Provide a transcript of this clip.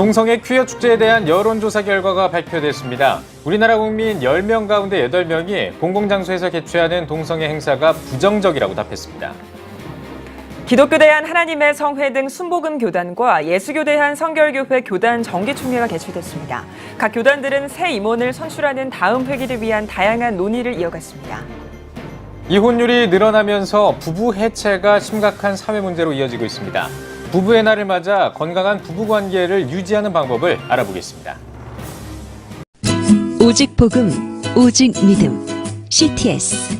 동성애 퀴어 축제에 대한 여론조사 결과가 발표됐습니다. 우리나라 국민 10명 가운데 8명이 공공장소에서 개최하는 동성애 행사가 부정적이라고 답했습니다. 기독교 대한 하나님의 성회 등 순복음 교단과 예수교 대한 성결교회 교단 정기총회가 개최됐습니다. 각 교단들은 새 임원을 선출하는 다음 회기를 위한 다양한 논의를 이어갔습니다. 이혼율이 늘어나면서 부부 해체가 심각한 사회 문제로 이어지고 있습니다. 부부의 날을 맞아 건강한 부부 관계를 유지하는 방법을 알아보겠습니다. 오직 복음, 오직 믿음. CTS